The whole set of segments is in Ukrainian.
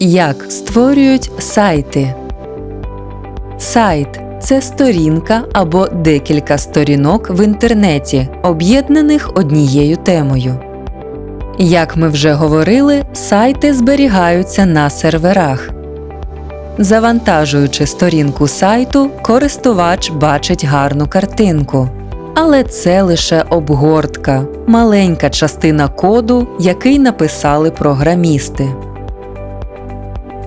Як створюють сайти? Сайт це сторінка або декілька сторінок в інтернеті, об'єднаних однією темою. Як ми вже говорили, сайти зберігаються на серверах. Завантажуючи сторінку сайту, користувач бачить гарну картинку. Але це лише обгортка, маленька частина коду, який написали програмісти.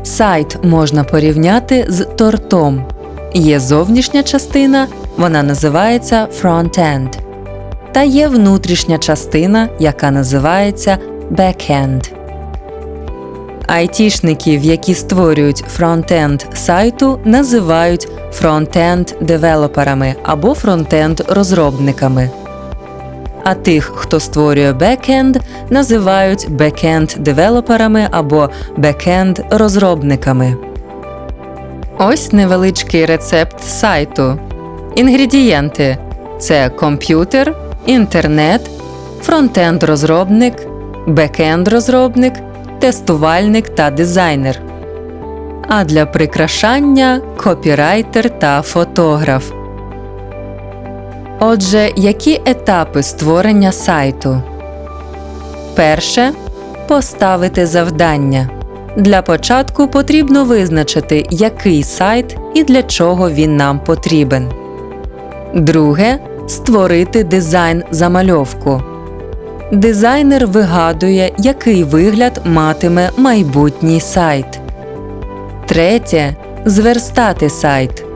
Сайт можна порівняти з тортом. Є зовнішня частина, вона називається frontend. Та є внутрішня частина, яка називається backend. Айтішників, які створюють фронтенд сайту, називають фронтенд девелоперами або фронтенд розробниками. А тих, хто створює бекенд, називають бекенд девелоперами або бекенд розробниками. Ось невеличкий рецепт сайту. Інгредієнти це комп'ютер, інтернет, фронтенд розробник, бекенд розробник, тестувальник та дизайнер. А для прикрашання копірайтер та фотограф. Отже, які етапи створення сайту? Перше поставити завдання. Для початку потрібно визначити, який сайт і для чого він нам потрібен. Друге створити дизайн замальовку. Дизайнер вигадує, який вигляд матиме майбутній сайт. Третє зверстати сайт.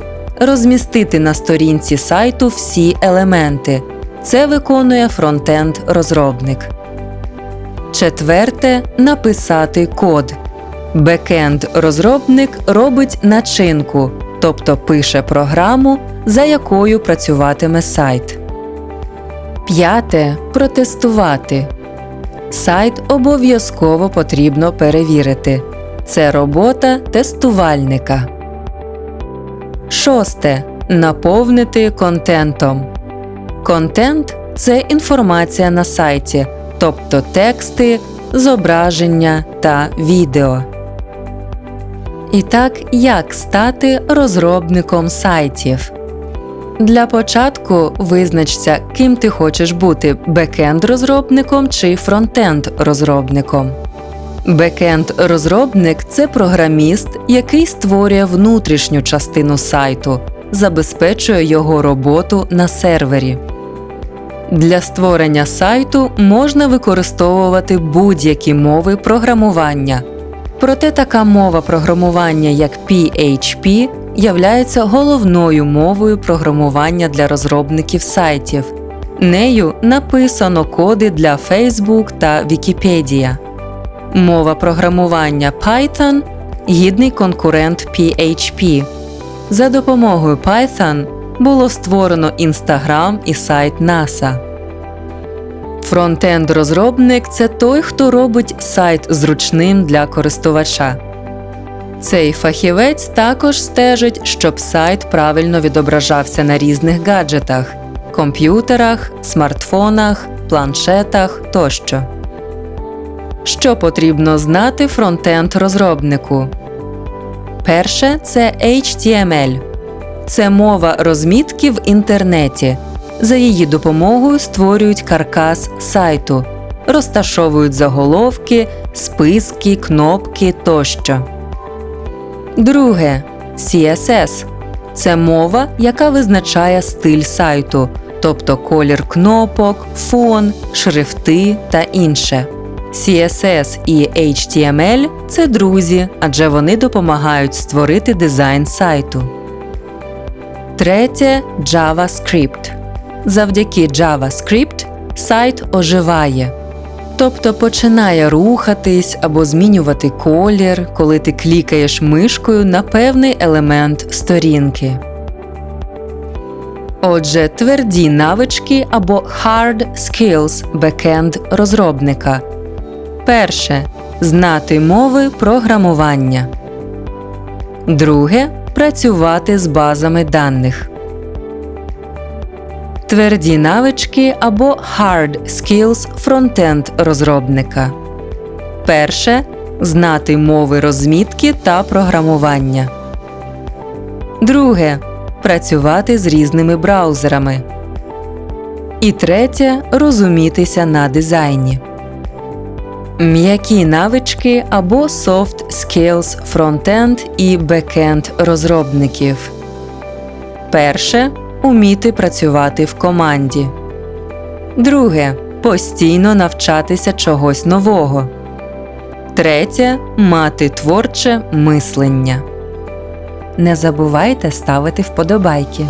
Розмістити на сторінці сайту всі елементи. Це виконує фронтенд розробник. Четверте написати код. Бекенд розробник робить начинку, тобто пише програму, за якою працюватиме сайт. П'яте протестувати. Сайт обов'язково потрібно перевірити. Це робота тестувальника. Шосте. Наповнити контентом. Контент це інформація на сайті, тобто тексти, зображення та відео. І так, як стати розробником сайтів? Для початку визначся, ким ти хочеш бути бекенд розробником чи фронтенд розробником. Бекенд розробник це програміст, який створює внутрішню частину сайту, забезпечує його роботу на сервері. Для створення сайту можна використовувати будь-які мови програмування. Проте така мова програмування, як PHP, являється головною мовою програмування для розробників сайтів. Нею написано коди для Facebook та Wikipedia. Мова програмування Python гідний конкурент PHP. За допомогою Python було створено Instagram і сайт NASA. Фронтенд-розробник це той, хто робить сайт зручним для користувача. Цей фахівець також стежить, щоб сайт правильно відображався на різних гаджетах комп'ютерах, смартфонах, планшетах тощо. Що потрібно знати фронтенд-розробнику? Перше це HTML. Це мова розмітки в інтернеті. За її допомогою створюють каркас сайту, розташовують заголовки, списки, кнопки тощо. Друге CSS це мова, яка визначає стиль сайту, тобто колір кнопок, фон, шрифти та інше. CSS і HTML це друзі, адже вони допомагають створити дизайн сайту. Третє JavaScript. Завдяки JavaScript сайт оживає, тобто починає рухатись або змінювати колір, коли ти клікаєш мишкою на певний елемент сторінки. Отже, тверді навички або hard skills бекенд розробника. Перше знати мови програмування. Друге працювати з базами даних. Тверді навички або hard skills фронтенд розробника. Перше знати мови розмітки та програмування. Друге працювати з різними браузерами. І третє розумітися на дизайні. М'які навички або soft skills фронтенд і бекенд розробників. Перше уміти працювати в команді. Друге постійно навчатися чогось нового. Третє мати творче мислення. Не забувайте ставити вподобайки.